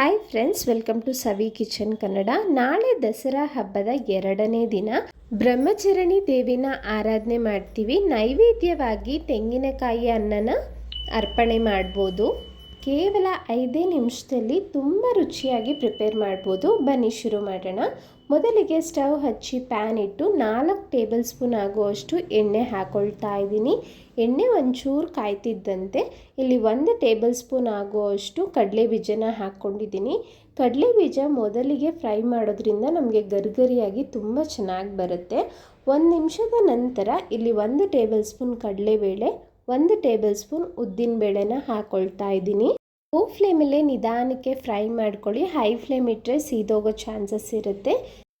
Hi friends welcome to Savi kitchen Kannada ನಾಳೆ ದಸರಾ ಹಬ್ಬದ ಎರಡನೇ ದಿನ. ಬ್ರಹ್ಮಚರಣಿ ದೇವಿನ ಆರಾಧನೆ ಮಾಡ್ತೀವಿ. ನೈವೇದ್ಯವಾಗಿ ತೆಂಗಿನಕಾಯಿ ಅನ್ನನ ಅರ್ಪಣೆ ಮಾಡ್ಬೋದು. ಕೇವಲ ಐದೇ ನಿಮಿಷದಲ್ಲಿ ತುಂಬ ರುಚಿಯಾಗಿ ಪ್ರಿಪೇರ್ ಮಾಡ್ಬೋದು. ಬನ್ನಿ ಶುರು ಮಾಡೋಣ. ಮೊದಲಿಗೆ ಸ್ಟವ್ ಹಚ್ಚಿ ಪ್ಯಾನ್ ಇಟ್ಟು ನಾಲ್ಕು ಟೇಬಲ್ ಸ್ಪೂನ್ ಆಗುವಷ್ಟು ಎಣ್ಣೆ ಹಾಕೊಳ್ತಾ ಇದ್ದೀನಿ. ಎಣ್ಣೆ ಒಂಚೂರು ಕಾಯ್ತಿದ್ದಂತೆ ಇಲ್ಲಿ ಒಂದು ಟೇಬಲ್ ಸ್ಪೂನ್ ಆಗುವಷ್ಟು ಕಡಲೆ ಬೀಜನ ಹಾಕ್ಕೊಂಡಿದ್ದೀನಿ. ಕಡಲೆ ಬೀಜ ಮೊದಲಿಗೆ ಫ್ರೈ ಮಾಡೋದ್ರಿಂದ ನಮಗೆ ಗರಿಗರಿಯಾಗಿ ತುಂಬ ಚೆನ್ನಾಗಿ ಬರುತ್ತೆ. ಒಂದು ನಿಮಿಷದ ನಂತರ ಇಲ್ಲಿ ಒಂದು ಟೇಬಲ್ ಸ್ಪೂನ್ ಕಡಲೆಬೇಳೆ, ಒಂದು ಟೇಬಲ್ ಸ್ಪೂನ್ ಉದ್ದಿನ ಬೇಳೆನ ಹಾಕ್ಕೊಳ್ತಾ ಇದ್ದೀನಿ. ಲೋ ಫ್ಲೇಮಲ್ಲೇ ನಿಧಾನಕ್ಕೆ ಫ್ರೈ ಮಾಡ್ಕೊಳ್ಳಿ. ಹೈ ಫ್ಲೇಮ್ ಇಟ್ಟರೆ ಸೀದೋಗೋ ಚಾನ್ಸಸ್ ಇರುತ್ತೆ.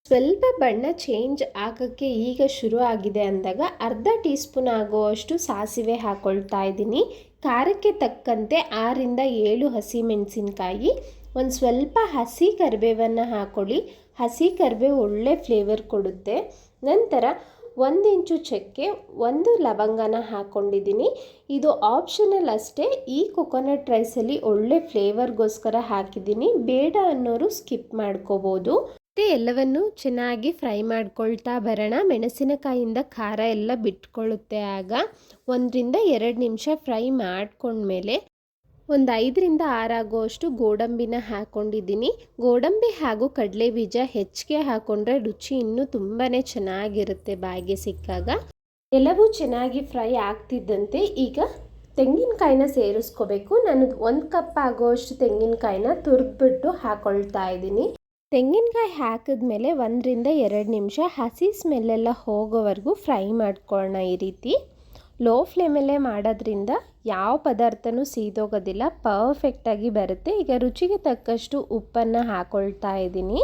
ಸ್ವಲ್ಪ ಬಣ್ಣ ಚೇಂಜ್ ಆಗೋಕ್ಕೆ ಈಗ ಶುರು ಆಗಿದೆ ಅಂದಾಗ ಅರ್ಧ ಟೀ ಸ್ಪೂನ್ ಆಗುವಷ್ಟು ಸಾಸಿವೆ ಹಾಕ್ಕೊಳ್ತಾ ಇದ್ದೀನಿ. ಖಾರಕ್ಕೆ ತಕ್ಕಂತೆ ಆರಿಂದ ಏಳು ಹಸಿ ಮೆಣಸಿನ್ಕಾಯಿ ಒಂದು ಸ್ವಲ್ಪ ಹಸಿ ಕರಿಬೇವನ್ನು ಹಾಕೊಳ್ಳಿ. ಹಸಿ ಕರಿಬೇವು ಒಳ್ಳೆ ಫ್ಲೇವರ್ ಕೊಡುತ್ತೆ. ನಂತರ ಒಂದು ಇಂಚು ಚಕ್ಕೆ ಒಂದು ಲವಂಗನ ಹಾಕ್ಕೊಂಡಿದ್ದೀನಿ ಇದು ಆಪ್ಷನಲ್ ಅಷ್ಟೇ. ಈ ಕೊಕೊನಟ್ ರೈಸಲ್ಲಿ ಒಳ್ಳೆ ಫ್ಲೇವರ್ಗೋಸ್ಕರ ಹಾಕಿದ್ದೀನಿ. ಬೇಡ ಅನ್ನೋರು ಸ್ಕಿಪ್ ಮಾಡ್ಕೋಬೋದು. ಮತ್ತು ಎಲ್ಲವನ್ನು ಚೆನ್ನಾಗಿ ಫ್ರೈ ಮಾಡ್ಕೊಳ್ತಾ ಬರೋಣ. ಮೆಣಸಿನಕಾಯಿಂದ ಖಾರ ಎಲ್ಲ ಬಿಟ್ಕೊಳ್ಳುತ್ತೆ ಆಗ. ಒಂದರಿಂದ ಎರಡು ನಿಮಿಷ ಫ್ರೈ ಮಾಡ್ಕೊಂಡ್ಮೇಲೆ ಒಂದು ಐದರಿಂದ ಆರಾಗುವಷ್ಟು ಗೋಡಂಬಿನ ಹಾಕ್ಕೊಂಡಿದ್ದೀನಿ ಗೋಡಂಬಿ ಹಾಗೂ ಕಡಲೆ ಬೀಜ ಹೆಚ್ಚಿಗೆ ಹಾಕ್ಕೊಂಡ್ರೆ ರುಚಿ ಇನ್ನೂ ತುಂಬಾ ಚೆನ್ನಾಗಿರುತ್ತೆ ಬಾಯಿಗೆ ಸಿಕ್ಕಾಗ. ಎಲ್ಲವೂ ಚೆನ್ನಾಗಿ ಫ್ರೈ ಆಗ್ತಿದ್ದಂತೆ ಈಗ ತೆಂಗಿನಕಾಯಿನ ಸೇರಿಸ್ಕೋಬೇಕು. ನಾನು ಒಂದು ಕಪ್ ಆಗೋಷ್ಟು ತೆಂಗಿನಕಾಯಿನ ತುರಿದ್ಬಿಟ್ಟು ಹಾಕ್ಕೊಳ್ತಾ ಇದ್ದೀನಿ. ತೆಂಗಿನಕಾಯಿ ಹಾಕಿದ್ಮೇಲೆ ಒಂದರಿಂದ ಎರಡು ನಿಮಿಷ ಹಸಿ ಸ್ಮೆಲ್ಲೆಲ್ಲ ಹೋಗೋವರೆಗೂ ಫ್ರೈ ಮಾಡ್ಕೊಳ್ಳೋಣ ಈ ರೀತಿ. ಲೋ ಫ್ಲೇಮಲ್ಲೇ ಮಾಡೋದ್ರಿಂದ ಯಾವ ಪದಾರ್ಥನೂ ಸೀದೋಗೋದಿಲ್ಲ ಪರ್ಫೆಕ್ಟಾಗಿ ಬರುತ್ತೆ. ಈಗ ರುಚಿಗೆ ತಕ್ಕಷ್ಟು ಉಪ್ಪನ್ನು ಹಾಕ್ಕೊಳ್ತಾ ಇದ್ದೀನಿ.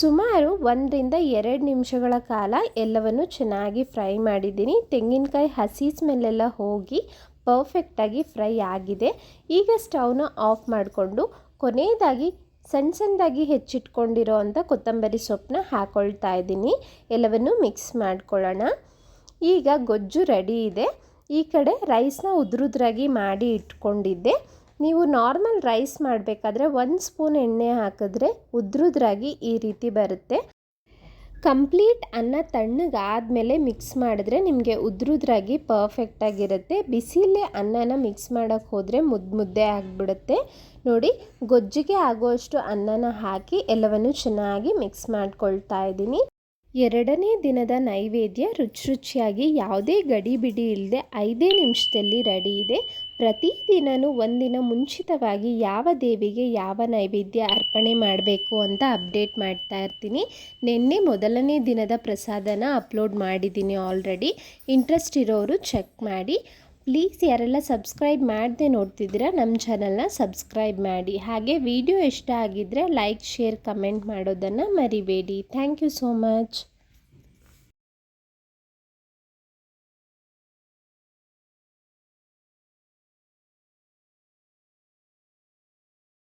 ಸುಮಾರು ಒಂದರಿಂದ ಎರಡು ನಿಮಿಷಗಳ ಕಾಲ ಎಲ್ಲವನ್ನು ಚೆನ್ನಾಗಿ ಫ್ರೈ ಮಾಡಿದ್ದೀನಿ. ತೆಂಗಿನಕಾಯಿ ಹಸಿ ಸ್ಮೆಲ್ಲೆಲ್ಲ ಹೋಗಿ ಪರ್ಫೆಕ್ಟಾಗಿ ಫ್ರೈ ಆಗಿದೆ. ಈಗ ಸ್ಟವ್ನ ಆಫ್ ಮಾಡಿಕೊಂಡು ಕೊನೆಯದಾಗಿ ಸಣ್ಣ ಸಣ್ಣದಾಗಿ ಹೆಚ್ಚಿಟ್ಕೊಂಡಿರೋ ಅಂಥ ಕೊತ್ತಂಬರಿ ಸೊಪ್ಪನ್ನ ಹಾಕ್ಕೊಳ್ತಾ ಇದ್ದೀನಿ. ಎಲ್ಲವನ್ನು ಮಿಕ್ಸ್ ಮಾಡ್ಕೊಳ್ಳೋಣ. ಈಗ ಗೊಜ್ಜು ರೆಡಿ ಇದೆ. ಈ ಕಡೆ ರೈಸ್ನ ಉದುರುದ್ರಾಗಿ ಮಾಡಿ ಇಟ್ಕೊಂಡಿದ್ದೆ. ನೀವು ನಾರ್ಮಲ್ ರೈಸ್ ಮಾಡಬೇಕಾದ್ರೆ ಒಂದು ಸ್ಪೂನ್ ಎಣ್ಣೆ ಹಾಕಿದ್ರೆ ಉದ್ರುದ್ರಾಗಿ ಈ ರೀತಿ ಬರುತ್ತೆ. ಕಂಪ್ಲೀಟ್ ಅನ್ನ ತಣ್ಣಗಾದಮೇಲೆ ಮಿಕ್ಸ್ ಮಾಡಿದ್ರೆ ನಿಮಗೆ ಉದ್ರುದ್ರಾಗಿ ಪರ್ಫೆಕ್ಟಾಗಿರುತ್ತೆ ಬಿಸಿಲೇ ಅನ್ನನ ಮಿಕ್ಸ್ ಮಾಡೋಕ್ಕೆ ಹೋದರೆ ಮುದ್ದು ಮುದ್ದೆ ಆಗಿಬಿಡುತ್ತೆ. ನೋಡಿ, ಗೊಜ್ಜಿಗೆ ಆಗುವಷ್ಟು ಅನ್ನನ ಹಾಕಿ ಎಲ್ಲವನ್ನು ಚೆನ್ನಾಗಿ ಮಿಕ್ಸ್ ಮಾಡ್ಕೊಳ್ತಾ ಇದ್ದೀನಿ. ಎರಡನೇ ದಿನದ ನೈವೇದ್ಯ ರುಚಿ ರುಚಿಯಾಗಿ ಯಾವುದೇ ಗಡಿಬಿಡಿ ಇಲ್ಲದೆ ಐದೇ ನಿಮಿಷದಲ್ಲಿ ರೆಡಿ ಇದೆ. ಪ್ರತಿದಿನವೂ ಒಂದಿನ ಮುಂಚಿತವಾಗಿ ಯಾವ ದೇವಿಗೆ ಯಾವ ನೈವೇದ್ಯ ಅರ್ಪಣೆ ಮಾಡಬೇಕು ಅಂತ ಅಪ್ಡೇಟ್ ಮಾಡ್ತಾ ಇರ್ತೀನಿ. ನಿನ್ನೆ ಮೊದಲನೇ ದಿನದ ಪ್ರಸಾದನ ಅಪ್ಲೋಡ್ ಮಾಡಿದ್ದೀನಿ ಆಲ್ರೆಡಿ. ಇಂಟ್ರೆಸ್ಟ್ ಇರೋರು ಚೆಕ್ ಮಾಡಿ. ಪ್ಲೀಸ್ ಯಾರೆಲ್ಲ ಸಬ್ಸ್ಕ್ರೈಬ್ ಮಾಡದೆ ನೋಡ್ತಿದ್ದೀರಾ, ನಮ್ಮ ಚಾನಲ್ನ ಸಬ್ಸ್ಕ್ರೈಬ್ ಮಾಡಿ. ಹಾಗೆ ವಿಡಿಯೋ ಇಷ್ಟ ಆಗಿದ್ದರೆ ಲೈಕ್, ಶೇರ್, ಕಮೆಂಟ್ ಮಾಡೋದನ್ನು ಮರಿಬೇಡಿ. Thank you so much.